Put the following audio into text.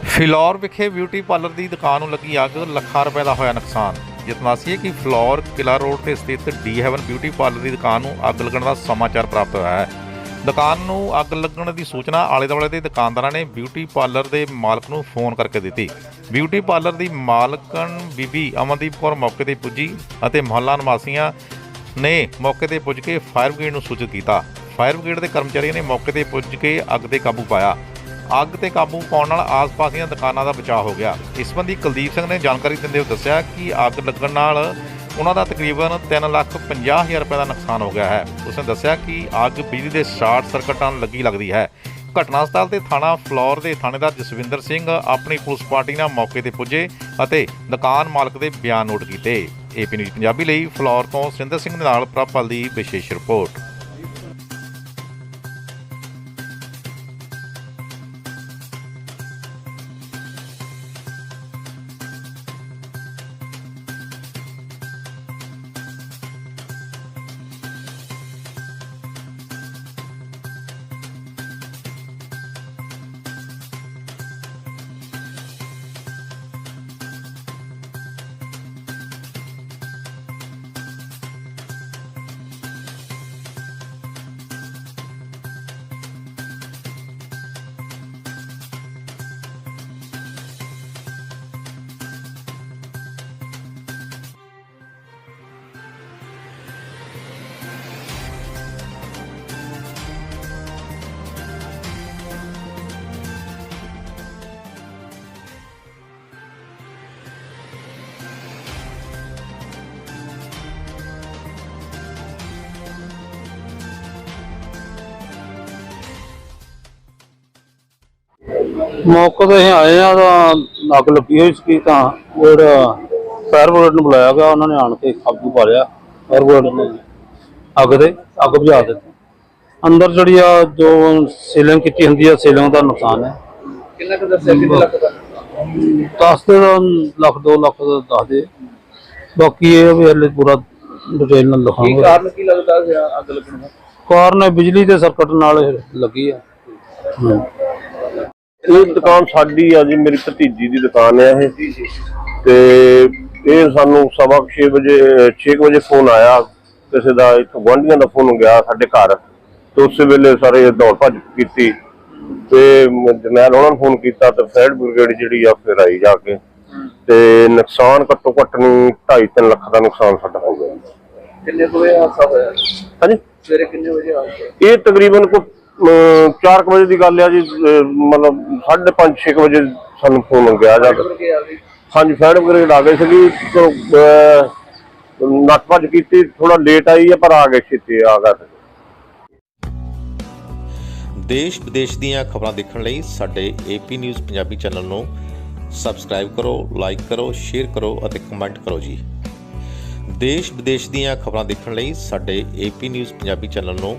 ਫਿਲੌਰ ਵਿਖੇ beauty parlour ਦੀ ਦੁਕਾਨ ਨੂੰ ਲੱਗੀ ਅੱਗ, ਲੱਖਾਂ ਰੁਪਏ ਦਾ ਹੋਇਆ ਨੁਕਸਾਨ। ਜਿਤਨਾਸੀ ਕਿ ਫਿਲੌਰ ਕਿਲਾ ਰੋਡ ਤੇ ਸਥਿਤ ਡੀ ਹੈਵਨ ਬਿਊਟੀ ਪਾਰਲਰ ਦੀ ਦੁਕਾਨ ਨੂੰ ਅੱਗ ਲੱਗਣ ਦਾ ਸਮਾਚਾਰ ਪ੍ਰਾਪਤ ਹੋਇਆ ਹੈ। ਦੁਕਾਨ ਨੂੰ ਅੱਗ ਲੱਗਣ ਦੀ ਸੂਚਨਾ ਆਲੇ ਦੁਆਲੇ ਦੇ ਦੁਕਾਨਦਾਰਾਂ ਨੇ ਬਿਊਟੀ ਪਾਰਲਰ ਦੇ ਮਾਲਕ ਨੂੰ ਫੋਨ ਕਰਕੇ ਦਿੱਤੀ। ਬਿਊਟੀ ਪਾਰਲਰ ਦੀ ਮਾਲਕਣ ਬੀਬੀ ਅਮਨਦੀਪ ਕੌਰ ਮੌਕੇ ਤੇ ਪੁੱਜੀ ਅਤੇ ਮੁਹੱਲਾ ਨਿਵਾਸੀਆਂ ਨੇ ਮੌਕੇ ਤੇ ਪੁੱਜ ਕੇ ਫਾਇਰ ਬ੍ਰਿਗੇਡ ਨੂੰ ਸੂਚਿਤ ਕੀਤਾ। ਫਾਇਰ ਬ੍ਰਿਗੇਡ ਦੇ ਕਰਮਚਾਰੀਆਂ ਨੇ ਮੌਕੇ ਤੇ ਪੁੱਜ ਕੇ ਅੱਗ ਤੇ ਕਾਬੂ ਪਾਇਆ। ਅੱਗ ਤੇ ਕਾਬੂ ਪਾਉਣ ਨਾਲ ਆਸ-ਪਾਸ ਦੀਆਂ ਦੁਕਾਨਾਂ ਦਾ ਬਚਾਅ ਹੋ ਗਿਆ। ਇਸ ਸੰਬੰਧੀ ਕੁਲਦੀਪ ਸਿੰਘ ਨੇ ਜਾਣਕਾਰੀ ਦਿੰਦੇ ਹੋਏ ਦੱਸਿਆ ਕਿ ਅੱਗ ਲੱਗਣ ਨਾਲ ਉਹਨਾਂ ਦਾ ਤਕਰੀਬਨ 3 ਲੱਖ 50 ਹਜ਼ਾਰ ਰੁਪਏ ਦਾ ਨੁਕਸਾਨ ਹੋ ਗਿਆ ਹੈ। ਉਸਨੇ ਦੱਸਿਆ ਕਿ ਅੱਗ ਬਿਜਲੀ ਦੇ ਸ਼ਾਰਟ ਸਰਕਟਾਂ ਨਾਲ ਲੱਗੀ ਲੱਗਦੀ ਹੈ। ਘਟਨਾ ਸਥਲ ਤੇ ਥਾਣਾ ਫਲੋਰ ਦੇ ਥਾਣੇਦਾਰ ਜਸਵਿੰਦਰ ਸਿੰਘ ਆਪਣੀ ਪੁਲਿਸ ਪਾਰਟੀ ਨਾਲ ਮੌਕੇ ਤੇ ਪੁੱਜੇ ਅਤੇ ਦੁਕਾਨ ਮਾਲਕ ਦੇ ਬਿਆਨ ਨੋਟ ਕੀਤੇ। ਏਪੀ ਨਿਊਜ਼ ਪੰਜਾਬੀ ਲਈ ਫਲੋਰ ਤੋਂ ਸਿੰਦਰ ਸਿੰਘ ਦੇ ਨਾਲ ਪ੍ਰਭਪਲ ਦੀ ਵਿਸ਼ੇਸ਼ ਰਿਪੋਰਟ। ਮੌਕੇ ਤੇ ਅਸੀਂ ਆਏ ਆ ਤਾਂ ਅੱਗ ਲੱਗੀ ਹੋਈ ਸੀ ਤਾਂ ਜਿਹੜਾ ਫਾਇਰ ਬ੍ਰਿਗੇਡ ਨੂੰ ਬੁਲਾਇਆ ਗਿਆ ਉਹਨਾਂ ਨੇ ਆਣ ਕੇ ਕਾਬੂ ਪਾ ਲਿਆ ਫਾਇਰ ਬ੍ਰਿਗੇਡ ਨੇ। ਅੱਗ ਦੇ ਅੱਗ ਬੁਝਾ ਦਿੱਤੀ। ਅੰਦਰ ਜਿਹੜੀ ਆ ਜੋ ਸੀਲਿੰਗ ਕੀਤੀ ਹੁੰਦੀ ਆ ਸੀਲਿੰਗ ਦਾ ਨੁਕਸਾਨ ਹੈ। ਕਿੰਨਾ ਕੁ ਦੱਸਿਆ ਕਿੰਨੇ ਲੱਖ ਦਾ? ਦੱਸ ਦੇ ਤਾਂ ਲੱਖ 2 ਲੱਖ ਦਾ ਦੱਸ ਦੇ। ਬਾਕੀ ਇਹ ਵੀ ਹਲੇ ਪੂਰਾ ਡਿਟੇਲ ਨਾਲ ਕੀ ਲਿਖਾਂਗੇ ਕਾਰਨ ਕੀ ਲੱਗਦਾ ਅੱਗ ਲੱਗਣ ਦਾ? ਕਾਰਨ ਬਿਜਲੀ ਦੇ ਸਰਕਟ ਨਾਲ ਲੱਗੀ ਆ। ਇਹ ਦੁਕਾਨ ਸਾਡੀ ਆ ਜੀ ਮੇਰੀ ਭਤੀਜੀ ਦੀ ਦੁਕਾਨ ਹੈ ਇਹ। ਤੇ ਇਹ ਸਾਨੂੰ ਸਵਾ 6 ਵਜੇ 6 ਵਜੇ ਫੋਨ ਆਇਆ। ਕਿਸੇ ਦਾ ਇੱਕ ਗੁਆਂਢੀਆਂ ਦਾ ਫੋਨ ਗਿਆ ਸਾਡੇ ਘਰ। ਤੇ ਉਸੇ ਵੇਲੇ ਸਾਰੇ ਦੌੜ ਭੱਜ ਕੀਤੀ। ਤੇ ਜਰਨੈਲ ਉਹਨਾਂ ਨੂੰ ਫੋਨ ਕੀਤਾ ਤੇ ਫਾਇਰ ਬ੍ਰਿਗੇਡ ਜਿਹੜੀ ਆ ਫਿਰ ਆਈ ਜਾ ਕੇ। ਤੇ ਨੁਕਸਾਨ ਘੱਟੋ ਘੱਟ ਨੂੰ 2.5 ਲੱਖ ਦਾ ਨੁਕਸਾਨ ਸਾਡਾ ਹੋ ਗਿਆ। ਕਿੰਨੇ ਵਜੇ ਹਾਦਸਾ ਹੋਇਆ? ਹਾਂਜੀ? ਸਵੇਰੇ ਕਿੰਨੇ ਵਜੇ ਹਾਦਸਾ ਇਹ ਤਕਰੀਬਨ ਕੋ 4 ਵਜੇ ਦੀ ਗੱਲ ਆ ਜੀ ਅਹ ਮਤਲਬ 5:30 6 ਵਜੇ ਸਾਨੂੰ ਫੋਨ ਗਿਆ ਜਾ ਹਾਂਜੀ ਫਾਇਰ ਬ੍ਰਿਗੇਡ ਆ ਗਏ ਸੀਗੀ ਤੋਂ, ਅਹ, ਨੱਠ ਭੱਜ ਕੀਤੀ ਥੋੜਾ ਲੇਟ ਆਈ ਹੈ ਪਰ ਆ ਗਏ ਛੇਤੀ ਆ ਗਏ। ਦੇਸ਼ ਵਿਦੇਸ਼ ਦੀਆਂ ਖਬਰਾਂ ਦੇਖਣ ਲਈ ਸਾਡੇ A P news Punjabi channel ਨੂੰ ਸਬਸਕ੍ਰਾਈਬ ਕਰੋ ਲਾਈਕ ਕਰੋ ਸ਼ੇਅਰ ਕਰੋ ਅਤੇ ਕਮੈਂਟ ਕਰੋ ਜੀ। ਦੇਸ਼ ਵਿਦੇਸ਼ ਦੀਆਂ ਖਬਰਾਂ ਦੇਖਣ ਲਈ ਸਾਡੇ A P news Punjabi channel ਨੂੰ